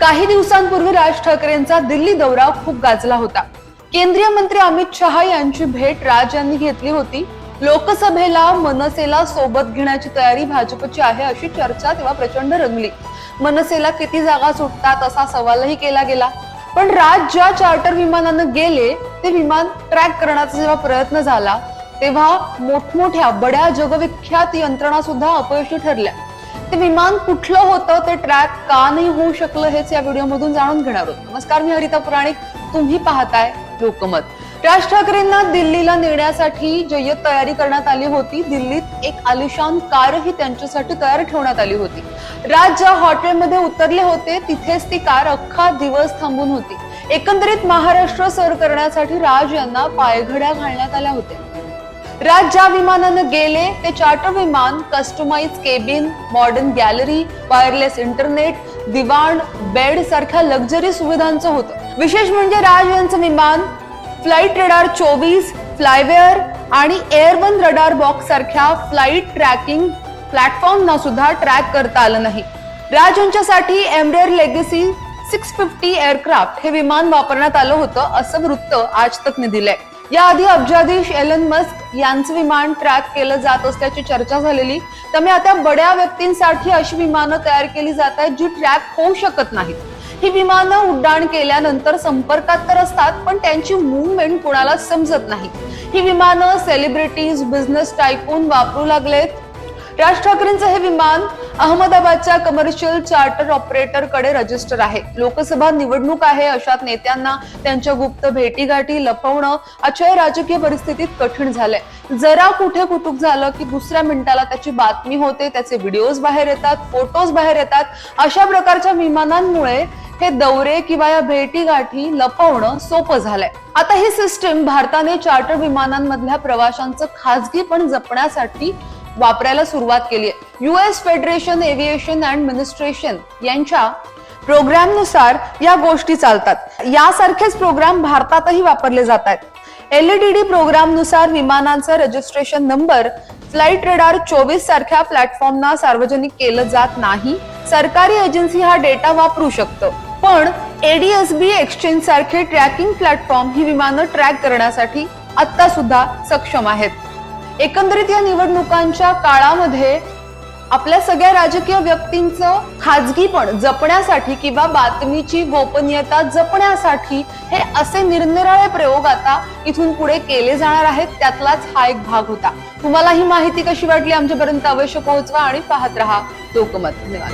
काही दिवसांपूर्वी राज ठाकरेंचा दिल्ली दौरा खूप गाजला होता. केंद्रीय मंत्री अमित शहा यांची भेट राज यांनी घेतली होती. लोकसभेला मनसेला सोबत घेण्याची तयारी भाजपची आहे अशी चर्चा तेव्हा प्रचंड रंगली. मनसेला किती जागा सुटतात असा सवालही केला गेला. पण राज ज्या चार्टर विमानानं गेले ते विमान ट्रॅक करण्याचा जेव्हा प्रयत्न झाला तेव्हा मोठमोठ्या बड्या जगविख्यात यंत्रणा सुद्धा अपयशी ठरल्या. ते विमान कुठलं होतं ते ट्रॅक का नाही होऊ शकलं हेच या व्हिडिओमधून जाणून घेणार आहोत. नमस्कार मी हरिता पुराणिक. तुम्ही पाहताय लोकमत. राज ठाकरेंना दिल्लीला नेण्यासाठी जय्यत तयारी करण्यात आली होती. दिल्लीत एक आलिशान कारही त्यांच्यासाठी तयार ठेवण्यात आली होती. राज ज्या हॉटेलमध्ये उतरले होते तिथेच ती कार अख्खा दिवस थांबून होती. एकंदरीत महाराष्ट्र सर करण्यासाठी राज यांना पायघड्या घालण्यात आल्या होत्या. राज ज्या विमानानं गेले ते चार्टर विमान customise cabin modern gallery wireless internet दिवाण बेड सारख्या लक्झरी सुविधांचं होतं. विशेष म्हणजे राज यांचं विमान फ्लाईट रडार चोवीस फ्लायवेअर आणि एअरवन रडार बॉक्स सारख्या फ्लाईट ट्रॅकिंग प्लॅटफॉर्मना सुद्धा ट्रॅक करता आलं नाही. राज यांच्यासाठी Embraer legacy six fifty aircraft हे विमान वापरण्यात आलं होतं असं वृत्त आज तकने दिलंय याआधी अब्जाधीश एलन मस्क यांचं विमान ट्रॅक केलं जात असल्याची चर्चा झालेली. त्यामुळे आता बड्या व्यक्तींसाठी अशी विमानं तयार केली जात आहेत जी ट्रॅक होऊ शकत नाहीत. ही विमानं उड्डाण केल्यानंतर संपर्कात तर असतात पण त्यांची मुवमेंट कोणाला समजत नाही. ही विमानं सेलिब्रिटीज बिझनेस टायकून वापरू लागलेत. राज ठाकरेंचं हे विमान अहमदाबादच्या कमर्शियल चार्टर ऑपरेटरकडे रजिस्टर आहे. लोकसभा निवडणूक आहे अशात नेत्यांना त्यांच्या गुप्त भेटीगाठी लपवणं आजच्या राजकीय परिस्थितीत कठीण झालंय. जरा कुठे कुटुक झालं की दुसऱ्या मिनिटाला त्याची बातमी होते त्याचे व्हिडिओज बाहेर येतात फोटोज बाहेर येतात अशा प्रकारच्या विमानांमुळे हे दौरे किंवा या भेटीगाठी लपवणं सोपं झालंय. आता ही सिस्टीम भारताने चार्टर विमानांमधल्या प्रवाशांचं खाजगीपण जपण्यासाठी वापरायला सुरुवात केली आहे. US federation aviation and ministration यांच्या प्रोग्रामनुसार या गोष्टी चालतात. यासारखेच प्रोग्राम भारतातही वापरले जात आहेत. एलईडीडी प्रोग्रामनुसार विमानांचा रजिस्ट्रेशन नंबर फ्लाईट रडार चोवीस सारख्या प्लॅटफॉर्मना सार्वजनिक केलं जात नाही. सरकारी एजन्सी हा डेटा वापरू शकतं. पण एडीएसबी एक्सचेंज सारखे ट्रॅकिंग प्लॅटफॉर्म ही विमानं ट्रॅक करण्यासाठी आता सुद्धा सक्षम आहेत. एकंदरीत या निवडणुकांच्या काळामध्ये आपल्या सगळ्या राजकीय व्यक्तींचं खाजगीपण जपण्यासाठी किंवा बातमीची गोपनीयता जपण्यासाठी हे असे निरनिराळे प्रयोग आता इथून पुढे केले जाणार आहेत. त्यातलाच हा एक भाग होता. तुम्हाला ही माहिती कशी वाटली? आमच्यापर्यंत अवश्य पोहोचवा आणि पाहत रहा लोकमत. धन्यवाद.